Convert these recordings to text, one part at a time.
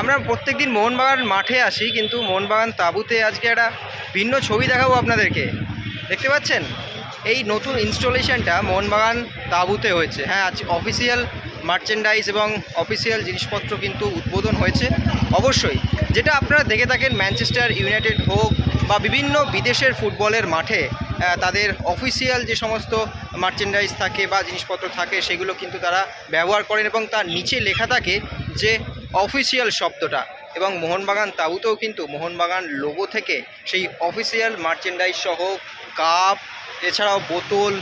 আমরা প্রত্যেকদিন মোহনবাগান মাঠে আসি, কিন্তু মোহনবাগান তাঁবুতে আজকে একটা ভিন্ন ছবি দেখাবো আপনাদেরকে। দেখতে পাচ্ছেন? এই নতুন ইনস্টলেশনটা মোহনবাগান তাঁবুতে হয়েছে। হ্যাঁ আজ অফিসিয়াল মার্চেন্ডাইজ এবং অফিসিয়াল জিনিসপত্র কিন্তু উদ্বোধন হয়েছে। অবশ্যই, যেটা আপনারা দেখে থাকেন ম্যানচেস্টার ইউনাইটেড হোক বা বিভিন্ন বিদেশের ফুটবলের মাঠে তাদের অফিসিয়াল যে সমস্ত মার্চেন্ডাইজ থাকে বা জিনিসপত্র থাকে, সেগুলো কিন্তু তারা ব্যবহার করেন এবং তার নিচে লেখা থাকে যে অফিসিয়াল শব্দটা। এবং মোহনবাগান তাঁবুতেও কিন্তু মোহনবাগান লোগো থেকে সেই অফিসিয়াল মার্চেন্ডাইজ সহ কাপ, এছাড়াও বোতল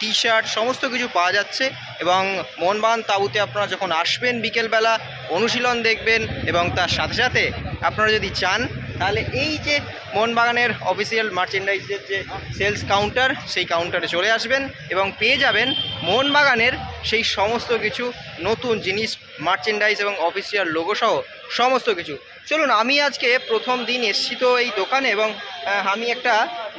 টি শার্ট সমস্ত কিছু পাওয়া যাচ্ছে। এবং মোহনবাগান তাঁবুতে আপনারা যখন আসবেন বিকেলবেলা, অনুশীলন দেখবেন এবং তার সাথে সাথে আপনারা যদি চান, তাহলে এই যে মোহনবাগানের অফিসিয়াল মার্চেন্ডাইজের যে সেলস কাউন্টার সেই কাউন্টারে চলে আসবেন এবং পেয়ে যাবেন মোহনবাগানের সেই সমস্ত কিছু নতুন জিনিস মার্চেন্ডাইজ এবং অফিসিয়াল লোগো সহ সমস্ত কিছু। চলুন, আমি আজকে প্রথম দিন এসছি তো এই দোকানে এবং আমি একটা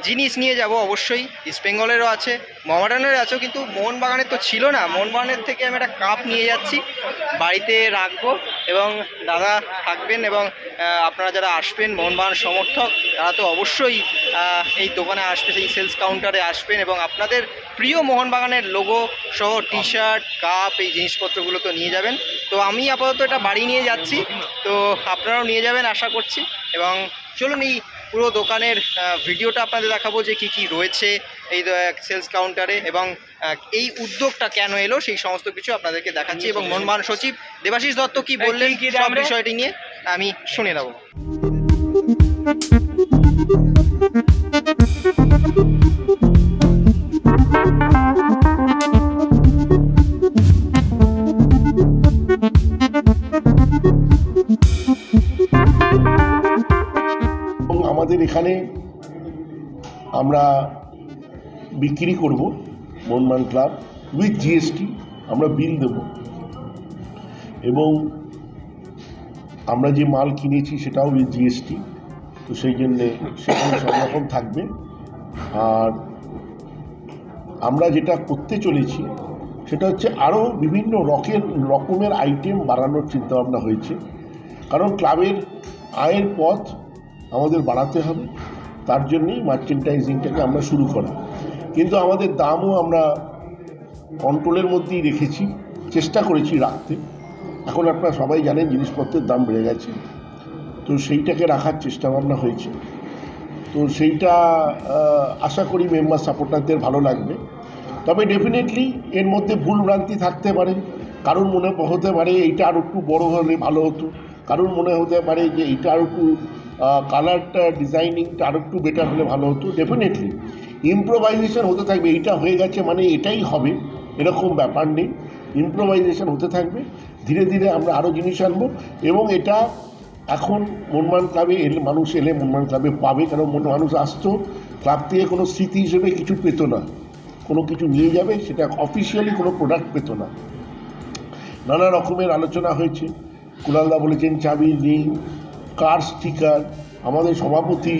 জিনিস নিয়ে যাব অবশ্যই। ইস্ট বেঙ্গলেরও আছে মোহামেডানেরও আছে কিন্তু মোহনবাগানের তো ছিল না। মোহনবাগানের থেকে আমি একটা কাপ নিয়ে যাচ্ছি, বাড়িতে রাখব এবং দাদা থাকবেন এবং আপনারা যারা আসবেন, মোহনবাগান সমর্থক, তারা তো অবশ্যই এই দোকানে আসবে, সেই সেলস কাউন্টারে আসবেন এবং আপনাদের প্রিয় মোহনবাগানের লোগো সহ টি শার্ট কাপ এই জিনিসপত্রগুলো তো নিয়ে যাবেন। তো আমি আপাতত এটা বাড়ি নিয়ে যাচ্ছি। তো আপনারাও নিয়ে যাবেন আশা করছি। এবং চলুন এই পুরো দোকানের ভিডিওটা আপনাদের দেখাবো যে কি কি রয়েছে এই সেলস কাউন্টারে এবং এই উদ্যোগটা কেন এলো সেই সমস্ত কিছু আপনাদেরকে দেখাচ্ছি। এবং মনমান সচিব দেবাশিস দত্ত কি বললেন সব বিষয়টি নিয়ে আমি শুনে নেব। আমাদের এখানে আমরা বিক্রি করব মনমান ক্লাব উইথ জিএসটি, আমরা বিল দেব। এবং আমরা যে মাল কিনেছি সেটাও উইথ জিএসটি, তো সেই জন্যে সেখানে সব রকম থাকবে। আর আমরা যেটা করতে চলেছি, সেটা হচ্ছে আরও বিভিন্ন রকের, রকমের আইটেম বাড়ানোর চিন্তাভাবনা হয়েছে। কারণ ক্লাবের আয়ের পথ আমাদের বাড়াতে হবে। তার জন্যই মার্চেন্টাইজিংটাকে আমরা শুরু করা। কিন্তু আমাদের দামও আমরা কন্ট্রোলের মধ্যেই রেখেছি, চেষ্টা করেছি রাখতে। এখন আপনারা সবাই জানেন জিনিসপত্রের দাম বেড়ে গেছে। তো সেইটাকে রাখার চেষ্টা ভাবনা হয়েছে। তো সেইটা আশা করি মেম্বার সাপোর্টারদের ভালো লাগবে। তবে ডেফিনেটলি এর মধ্যে ভুল ভ্রান্তি থাকতে পারে। কারোর মনে হতে পারে এইটা আর একটু বড় হলে ভালো হতো। কারোর মনে হতে পারে যে এটা আর একটু কালারটা ডিজাইনিংটা আর একটু বেটার হলে ভালো হতো ডেফিনেটলি ইম্প্রোভাইজেশন হতে থাকবে, এইটা হয়ে গেছে মানে এটাই হবে, এরকম ব্যাপার নেই। ইম্প্রোভাইজেশন হতে থাকবে, ধীরে ধীরে আমরা আরও জিনিস আনব, এবং এটা এখন মনমান ক্লাবে এলে, মানুষ এলে মনমান ক্লাবে পাবে, কারণ মন- মানুষ আসতো ক্লাব থেকে কোনো স্মৃতি হিসেবে কিছু পেতো না। কোনো কিছু নিয়ে যাবে, সেটা অফিসিয়ালি কোনো প্রোডাক্ট পেতো না। নানা রকমের আলোচনা হয়েছে। কুলালদা বলেছেন চাবি, রিং, কার স্টিকার। আমাদের সভাপতি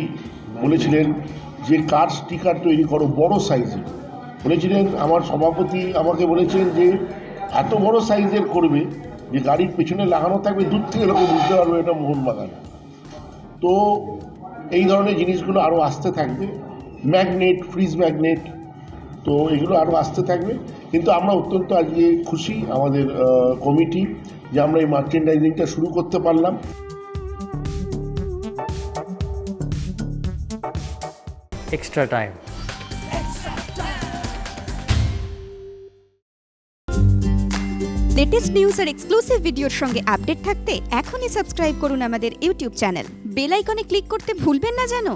বলেছিলেন যে কার স্টিকার তৈরি করো, বড় সাইজের। বলেছিলেন, আমার সভাপতি আমাকে বলেছেন যে এত বড় সাইজের করবে যে গাড়ির পেছনে লাগানো থাকবে, দূর থেকে লোকে বুঝতে পারবে এটা মোহনবাগান। তো এই ধরনের জিনিসগুলো আরও আসতে থাকবে। ম্যাগনেট, ফ্রিজ ম্যাগনেট তো এগুলো আরও আসতে থাকবে। কিন্তু আমরা অত্যন্ত আজকে খুশি আমাদের কমিটি যে আমরা এই মার্চেন্ডাইজিংটা শুরু করতে পারলাম। এক্সট্রা টাইম লেটেস্ট নিউজ আর এক্সক্লুসিভ ভিডিওর সঙ্গে আপডেট থাকতে এখনই সাবস্ক্রাইব করুন আমাদের ইউটিউব চ্যানেল বেল আইকনে ক্লিক করতে ভুলবেন না জানো